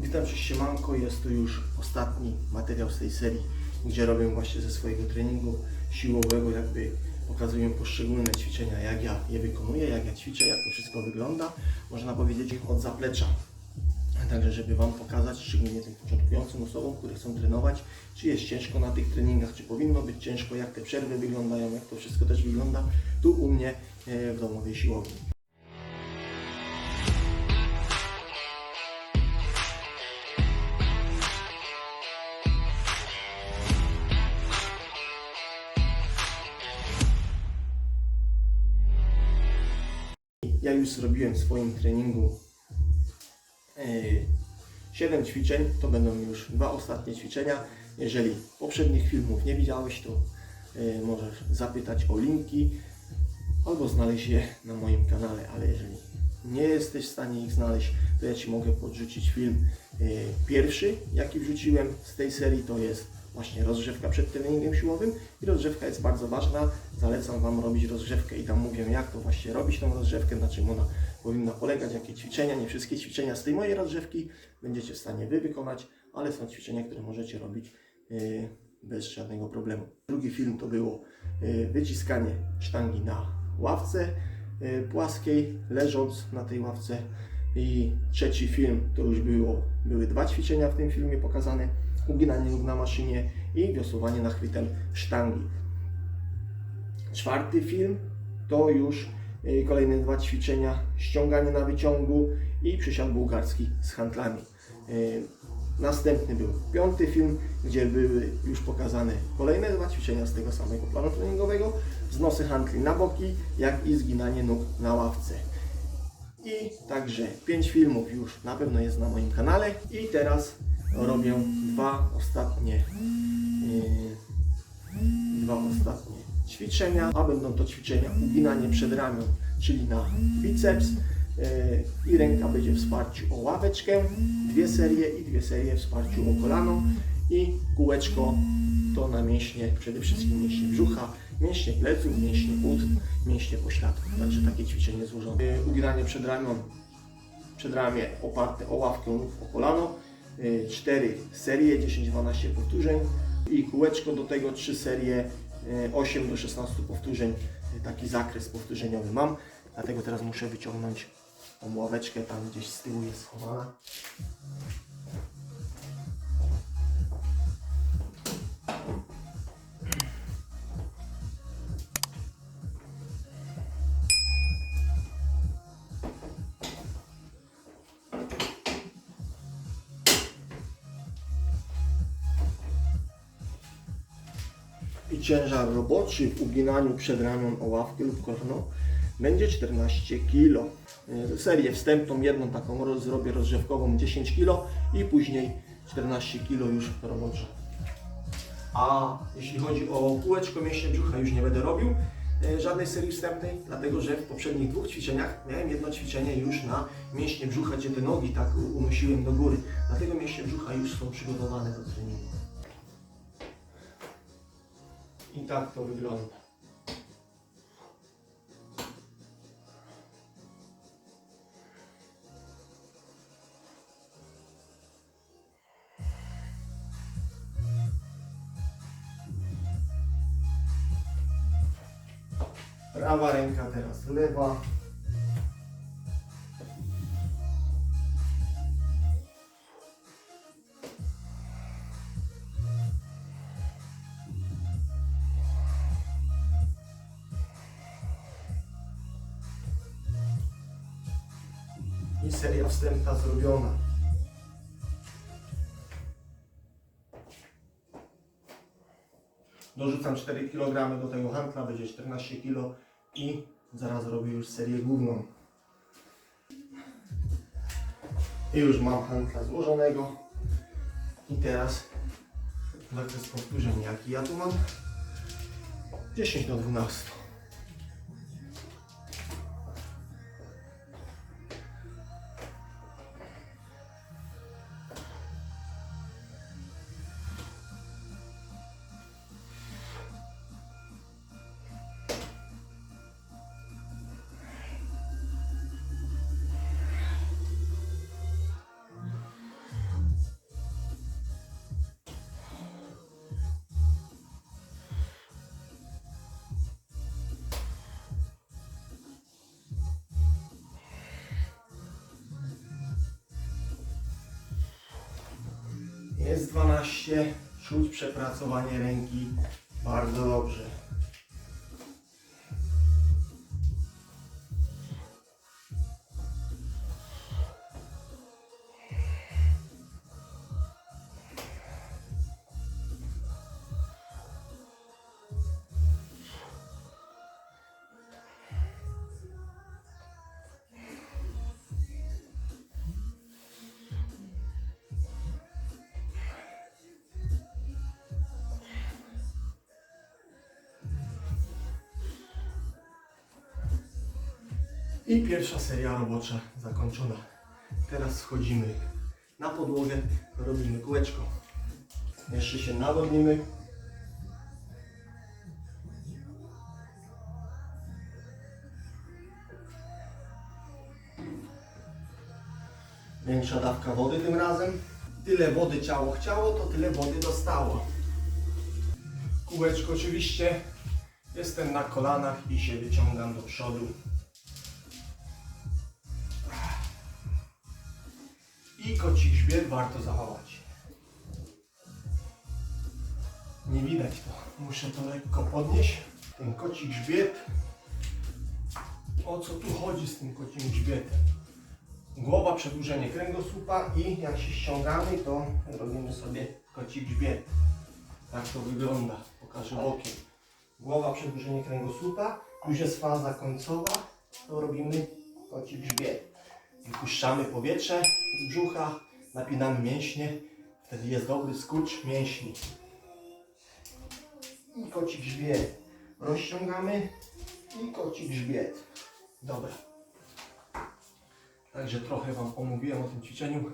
Witam Cię siemanko, jest to już ostatni materiał z tej serii, gdzie robię właśnie ze swojego treningu siłowego, jakby pokazuję poszczególne ćwiczenia, jak ja je wykonuję, jak ja ćwiczę, jak to wszystko wygląda, można powiedzieć od zaplecza. Także, żeby Wam pokazać, szczególnie tym początkującym osobom, które chcą trenować, czy jest ciężko na tych treningach, czy powinno być ciężko, jak te przerwy wyglądają, jak to wszystko też wygląda tu u mnie e, w domowej siłowni. Zrobiłem w swoim treningu 7 ćwiczeń, to będą już dwa ostatnie ćwiczenia. Jeżeli poprzednich filmów nie widziałeś, to e, możesz zapytać o linki albo znaleźć je na moim kanale, ale jeżeli nie jesteś w stanie ich znaleźć, to ja Ci mogę podrzucić film e, pierwszy, jaki wrzuciłem z tej serii, to jest właśnie rozgrzewka przed treningiem siłowym i rozgrzewka jest bardzo ważna. Zalecam Wam robić rozgrzewkę i tam mówię jak to właśnie robić tą rozgrzewkę, na czym ona powinna polegać, jakie ćwiczenia, nie wszystkie ćwiczenia z tej mojej rozgrzewki będziecie w stanie Wy wykonać, ale są ćwiczenia, które możecie robić yy, bez żadnego problemu. Drugi film to było yy, wyciskanie sztangi na ławce yy, płaskiej, leżąc na tej ławce i trzeci film to już było, były dwa ćwiczenia w tym filmie pokazane, uginanie nóg na maszynie i wiosłowanie nachwytem sztangi. Czwarty film to już y, kolejne dwa ćwiczenia, ściąganie na wyciągu i przysiad bułgarski z handlami. Y, Następny był piąty film, gdzie były już pokazane kolejne dwa ćwiczenia z tego samego planu treningowego, wznosy handli na boki, jak i zginanie nóg na ławce. I także pięć filmów już na pewno jest na moim kanale i teraz robię dwa ostatnie yy, dwa ostatnie ćwiczenia, a będą to ćwiczenia uginanie przedramion, czyli na biceps yy, i ręka będzie w wsparciu o ławeczkę, dwie serie i dwie serie w wsparciu o kolano i kółeczko to na mięśnie, przede wszystkim mięśnie brzucha, mięśnie pleców, mięśnie ud, mięśnie pośladków, także takie ćwiczenie złożone. Yy, Uginanie przedramion, przedramię oparte o ławkę lub o kolano, yy, cztery serie, 10-12 powtórzeń i kółeczko do tego trzy serie, yy, 8 do 16 powtórzeń, Yy, taki zakres powtórzeniowy mam, dlatego teraz muszę wyciągnąć tą ławeczkę, tam gdzieś z tyłu jest schowana. Ciężar roboczy w uginaniu przedramion o ławkę lub kolano będzie 14 kg. Y, Serię wstępną, jedną taką zrobię rozgrzewkową 10 kg i później 14 kg już robocze. A jeśli chodzi o kółeczko mięśnie brzucha już nie będę robił y, żadnej serii wstępnej, dlatego że w poprzednich dwóch ćwiczeniach miałem jedno ćwiczenie już na mięśnie brzucha, gdzie te nogi tak unosiłem do góry. Dlatego mięśnie brzucha już są przygotowane do treningu. I tak to wygląda. Prawa ręka teraz lewa. I seria wstępna zrobiona. Dorzucam 4 kg do tego handla, będzie 14 kg i zaraz robię już serię główną. I już mam handla złożonego. I teraz zakres powtórzeń jaki ja tu mam? 10 do 12. Jest 12. Czuć przepracowanie ręki. Bardzo dobrze. I pierwsza seria robocza zakończona. Teraz schodzimy na podłogę, robimy kółeczko. Jeszcze się nawodnimy. Większa dawka wody tym razem. Tyle wody ciało chciało, to tyle wody dostało. Kółeczko oczywiście. Jestem na kolanach i się wyciągam do przodu. I koci grzbiet warto zachować. Nie widać to. Muszę to lekko podnieść. Ten koci grzbiet. O co tu chodzi z tym kocim grzbietem? Głowa, przedłużenie kręgosłupa i jak się ściągamy, to robimy sobie koci grzbiet. Tak to wygląda. Pokażę bokiem. Głowa, przedłużenie kręgosłupa. Już jest faza końcowa. To robimy koci grzbiet. Wypuszczamy powietrze z brzucha, napinamy mięśnie, wtedy jest dobry skurcz mięśni. I koci grzbiet. Rozciągamy i koci grzbiet. Dobra. Także trochę Wam omówiłem o tym ćwiczeniu.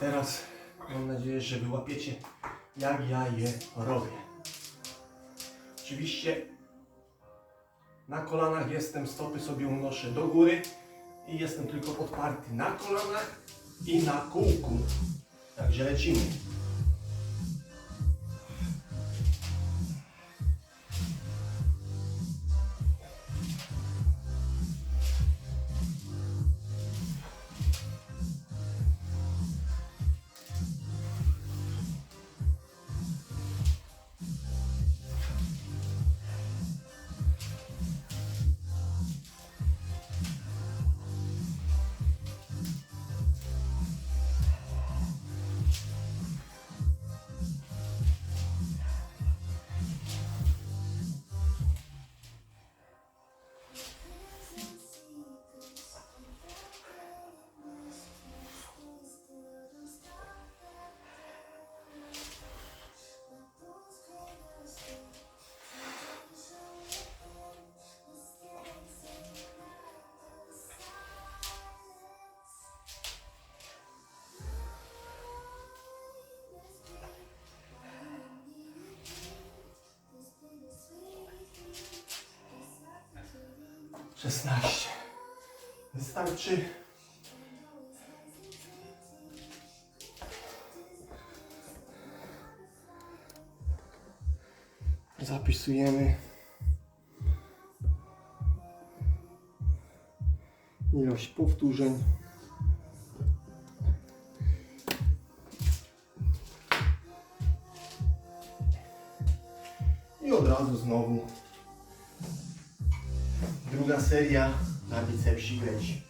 Teraz mam nadzieję, że wyłapiecie jak ja je robię. Oczywiście na kolanach jestem, stopy sobie unoszę do góry i jestem tylko podparty na kolanach i na kółku. Także lecimy. Szesnaście. Wystarczy. Zapisujemy ilość powtórzeń. I od razu znowu druga seria na bicepsi leci.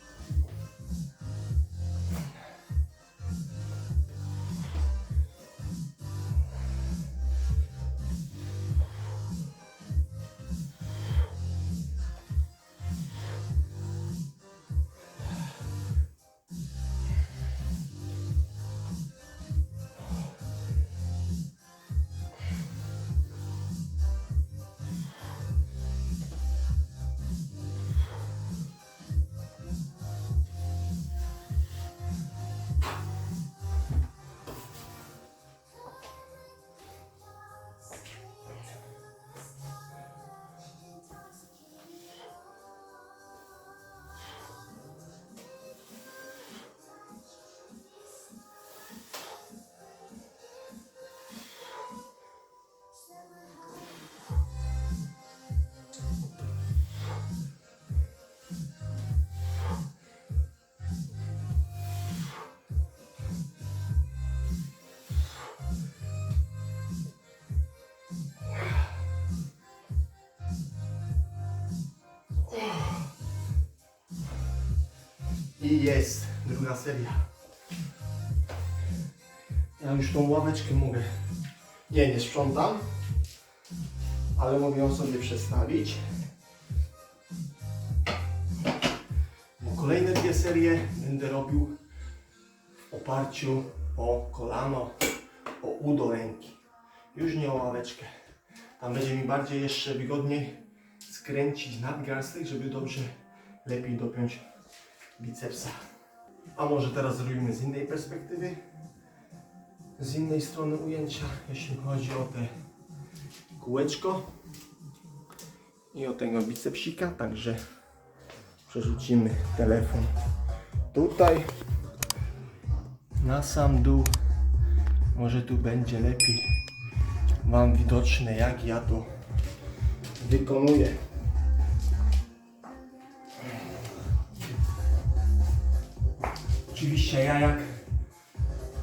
Jest druga seria. Ja już tą ławeczkę mogę. Nie, nie sprzątam, ale mogę ją sobie przestawić. Bo kolejne dwie serie będę robił w oparciu o kolano, o udo ręki. Już nie o ławeczkę. Tam będzie mi bardziej jeszcze wygodniej skręcić nadgarstek, żeby dobrze, lepiej dopiąć bicepsa. A może teraz zrobimy z innej perspektywy, z innej strony ujęcia, jeśli chodzi o te kółeczko i o tego bicepsika, także przerzucimy telefon tutaj na sam dół. Może tu będzie lepiej Wam widoczne, jak ja to wykonuję. Oczywiście ja jak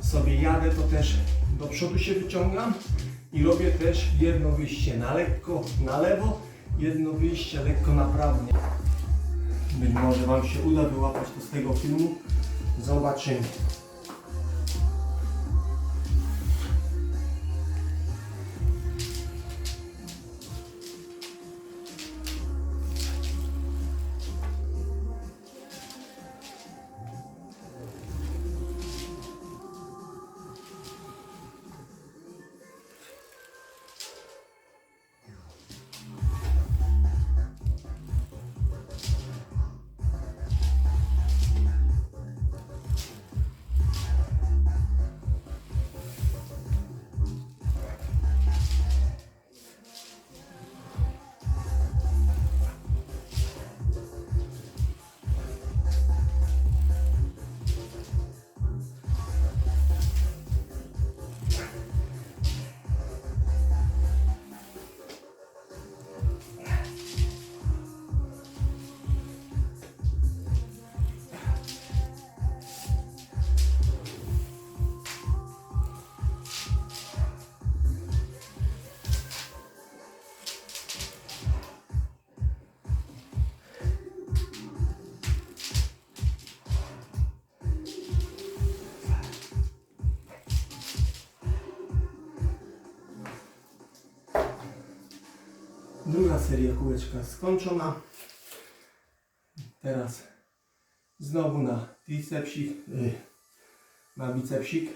sobie jadę, to też do przodu się wyciągam i robię też jedno wyjście na lekko na lewo, jedno wyjście lekko na prawo. Być może Wam się uda wyłapać to z tego filmu. Zobaczymy. Seria kółeczka skończona. Teraz znowu na tricepsik, y, na bicepsik.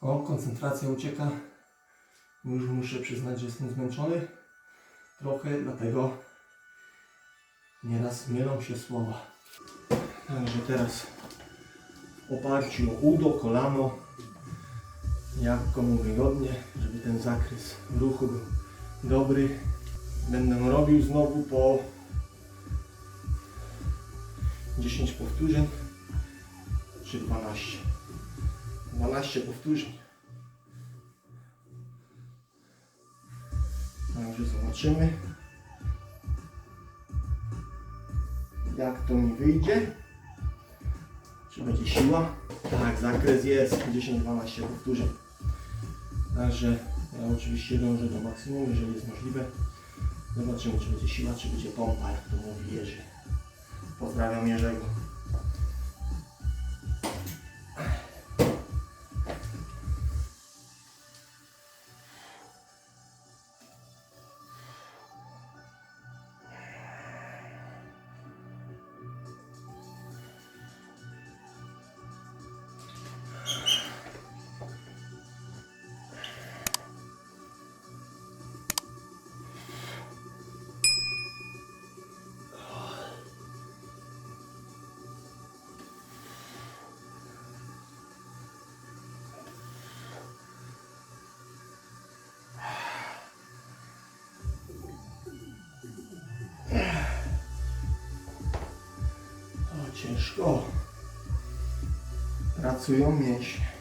O, koncentracja ucieka. Już muszę przyznać, że jestem zmęczony. Trochę, dlatego nieraz mylą się słowa. Także teraz w oparciu o udo, kolano, jak komu wygodnie, żeby ten zakres ruchu był dobry. Będę robił znowu po 10 powtórzeń czy 12. 12 powtórzeń. Także zobaczymy jak to mi wyjdzie. Czy będzie siła? Tak, zakres jest 10-12 powtórzeń. Także ja oczywiście dążę do maksimum, jeżeli jest możliwe. Zobaczymy, czy będzie siła, czy będzie pompa, jak to mówi Jerzy. Pozdrawiam Jerzego. Ciężko. Pracują mięśnie.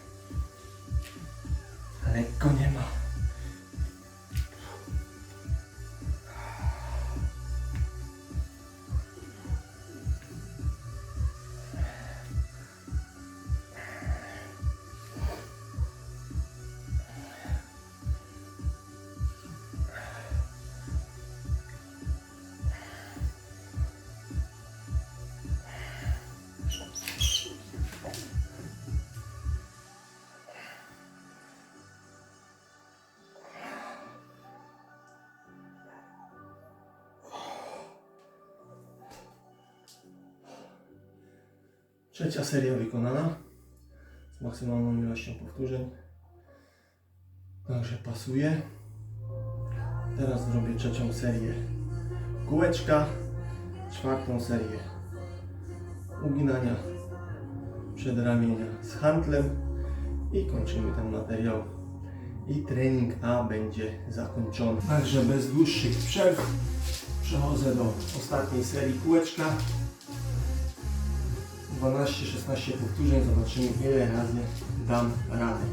Trzecia seria wykonana z maksymalną ilością powtórzeń. Także pasuje. Teraz zrobię trzecią serię kółeczka, czwartą serię uginania przedramienia z handlem i kończymy ten materiał i trening A będzie zakończony. Także bez dłuższych przerw przechodzę do ostatniej serii kółeczka. 12-16 powtórzeń, zobaczymy ile razy dam radę.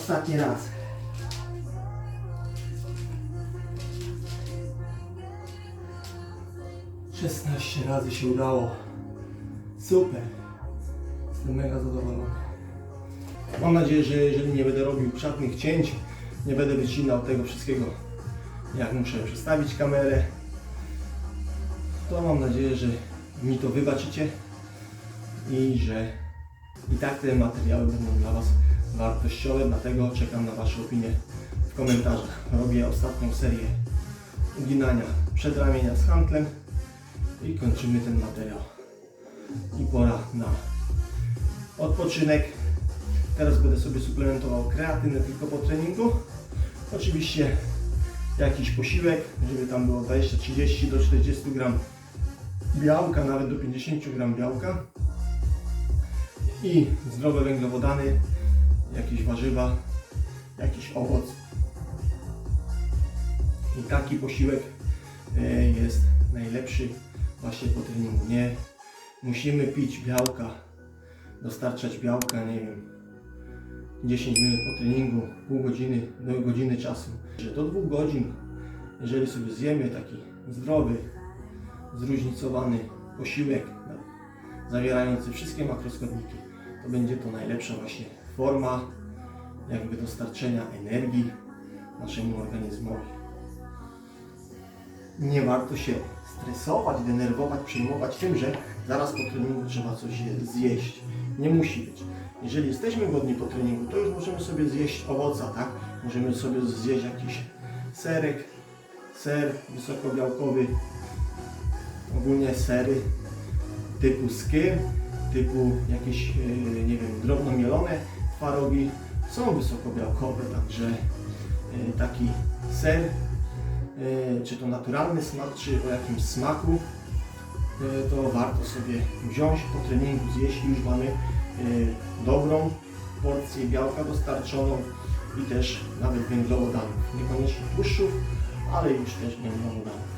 Ostatni raz. Szesnaście razy się udało. Super. Jestem mega zadowolony. Mam nadzieję, że jeżeli nie będę robił żadnych cięć, nie będę wycinał tego wszystkiego, jak muszę przestawić kamerę, to mam nadzieję, że mi to wybaczycie i że i tak te materiały będą dla Was wartościowe, dlatego czekam na Wasze opinie w komentarzach. Robię ostatnią serię uginania przedramienia z handlem i kończymy ten materiał. I pora na odpoczynek. Teraz będę sobie suplementował kreatynę tylko po treningu. Oczywiście jakiś posiłek, żeby tam było 20, 30 do 40 gram białka, nawet do 50 gram białka i zdrowe węglowodany, jakieś warzywa, jakiś owoc. I taki posiłek e, jest najlepszy właśnie po treningu. Nie musimy pić białka, dostarczać białka, nie wiem, 10 minut po treningu, pół godziny do godziny czasu. Że do dwóch godzin, jeżeli sobie zjemy taki zdrowy, zróżnicowany posiłek zawierający wszystkie makroskładniki, to będzie to najlepsza właśnie forma jakby dostarczenia energii naszemu organizmowi. Nie warto się stresować, denerwować, przejmować tym, że zaraz po treningu trzeba coś zjeść. Nie musi być. Jeżeli jesteśmy głodni po treningu, to już możemy sobie zjeść owoca, tak? Możemy sobie zjeść jakiś serek, ser wysokobiałkowy, ogólnie sery typu skyr, typu jakieś, e, nie wiem, drobno mielone twarogi są wysokobiałkowe, także e, taki ser, e, czy to naturalny smak, czy o jakimś smaku, to warto sobie wziąć po treningu, zjeść już mamy dobrą porcję białka dostarczoną i też nawet węglowodanów, niekoniecznie tłuszczów, ale już też węglowodanów.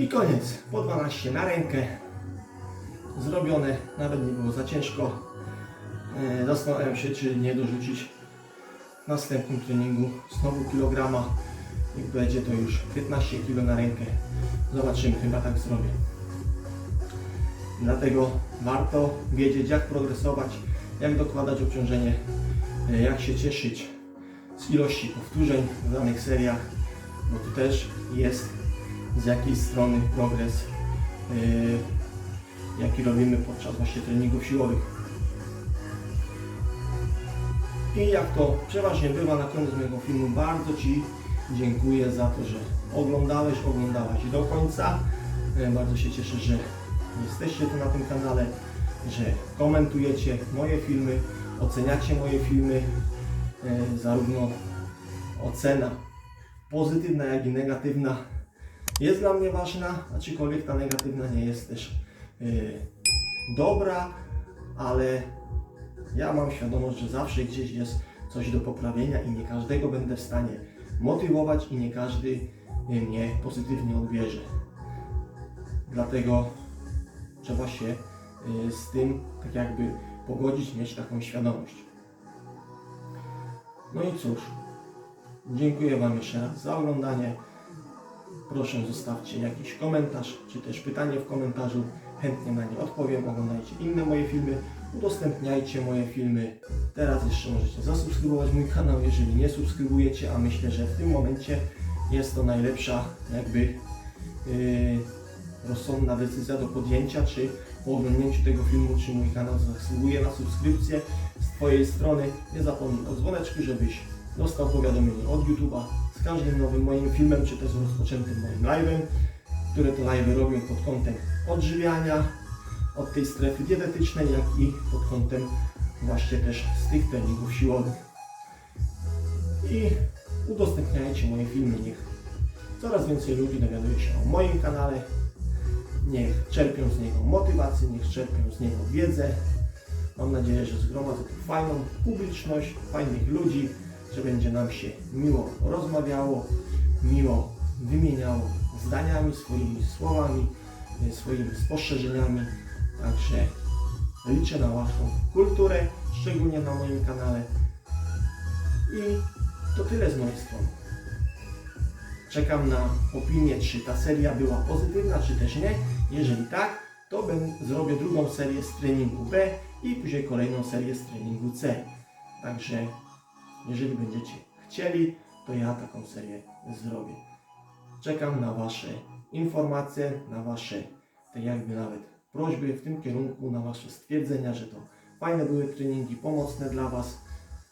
I koniec. Po 12 na rękę. Zrobione. Nawet nie było za ciężko. E, Zastanawiam się, czy nie dorzucić w następnym treningu znowu kilograma. I będzie to już 15 kg na rękę. Zobaczymy, chyba tak zrobię. Dlatego warto wiedzieć, jak progresować, jak dokładać obciążenie, e, jak się cieszyć z ilości powtórzeń w danych seriach, bo tu też jest z jakiej strony progres, yy, jaki robimy podczas właśnie treningów siłowych. I jak to przeważnie bywa na koniec mojego filmu, bardzo Ci dziękuję za to, że oglądałeś, oglądałaś do końca. E, Bardzo się cieszę, że jesteście tu na tym kanale, że komentujecie moje filmy, oceniacie moje filmy, e, zarówno ocena pozytywna, jak i negatywna jest dla mnie ważna, aczkolwiek ta negatywna nie jest też e, dobra, ale ja mam świadomość, że zawsze gdzieś jest coś do poprawienia i nie każdego będę w stanie motywować i nie każdy y, mnie pozytywnie odbierze. Dlatego trzeba się y, z tym tak jakby pogodzić, mieć taką świadomość. No i cóż, dziękuję Wam jeszcze raz za oglądanie. Proszę zostawcie jakiś komentarz, czy też pytanie w komentarzu. Chętnie na nie odpowiem. Oglądajcie inne moje filmy, udostępniajcie moje filmy. Teraz jeszcze możecie zasubskrybować mój kanał, jeżeli nie subskrybujecie, a myślę, że w tym momencie jest to najlepsza jakby yy, rozsądna decyzja do podjęcia, czy po oglądnięciu tego filmu, czy mój kanał zasługuje na subskrypcję z Twojej strony. Nie zapomnij o dzwoneczku, żebyś dostał powiadomienie od YouTube'a z każdym nowym moim filmem, czy też rozpoczętym moim live'em, które to live'y robię pod kątem odżywiania, od tej strefy dietetycznej, jak i pod kątem właśnie też z tych treningów siłowych. I udostępniajcie moje filmy, niech coraz więcej ludzi dowiaduje się o moim kanale, niech czerpią z niego motywację, niech czerpią z niego wiedzę. Mam nadzieję, że zgromadzę tu fajną publiczność, fajnych ludzi, że będzie nam się miło rozmawiało, miło wymieniało zdaniami, swoimi słowami, e, swoimi spostrzeżeniami. Także liczę na Waszą kulturę, szczególnie na moim kanale. I to tyle z mojej strony. Czekam na opinię, czy ta seria była pozytywna, czy też nie. Jeżeli tak, to ben, zrobię drugą serię z treningu B i później kolejną serię z treningu C. Także jeżeli będziecie chcieli, to ja taką serię zrobię. Czekam na Wasze informacje, na Wasze tak jakby nawet prośby w tym kierunku, na Wasze stwierdzenia, że to fajne były treningi, pomocne dla Was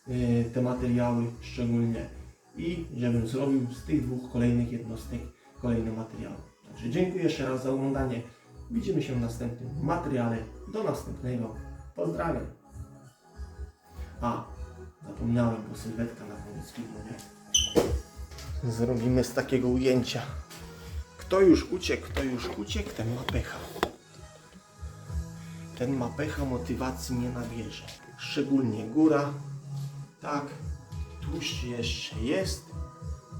yy, te materiały szczególnie i żebym zrobił z tych dwóch kolejnych jednostek kolejne materiały. Także dziękuję jeszcze raz za oglądanie. Widzimy się w następnym materiale. Do następnego. Pozdrawiam. A, zapomniałem, bo sylwetka na koniec filmu, nie? Zrobimy z takiego ujęcia. Kto już uciekł, kto już uciekł, ten ma pecha. Ten ma pecha, motywacji nie nabierze. Szczególnie góra. Tak, tłuszcz jeszcze jest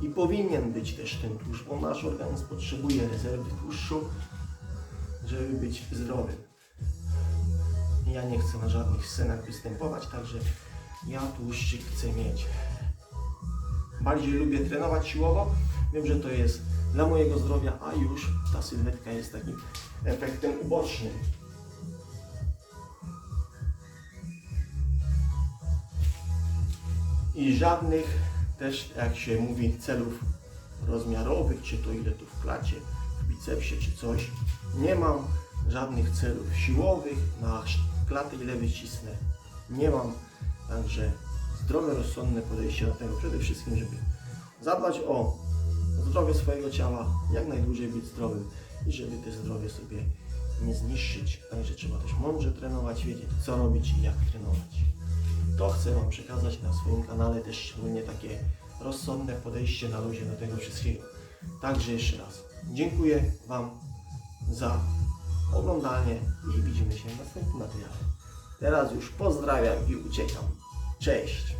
i powinien być też ten tłuszcz, bo nasz organizm potrzebuje rezerwy tłuszczu, żeby być zdrowym. Ja nie chcę na żadnych scenach występować, także ja tłuszczyk chcę mieć. Bardziej lubię trenować siłowo. Wiem, że to jest dla mojego zdrowia, a już ta sylwetka jest takim efektem ubocznym. I żadnych też, jak się mówi, celów rozmiarowych, czy to ile tu w klacie, w bicepsie, czy coś. Nie mam żadnych celów siłowych, na klatę ile wycisnę. Nie mam, także zdrowe, rozsądne podejście do tego. Przede wszystkim, żeby zadbać o zdrowie swojego ciała, jak najdłużej być zdrowym i żeby te zdrowie sobie nie zniszczyć. Także trzeba też mądrze trenować, wiedzieć co robić i jak trenować. To chcę Wam przekazać na swoim kanale też szczególnie takie rozsądne podejście na luzie do tego wszystkiego. Także jeszcze raz dziękuję Wam za oglądanie i widzimy się w następnym materiale. Teraz już pozdrawiam i uciekam. Cześć!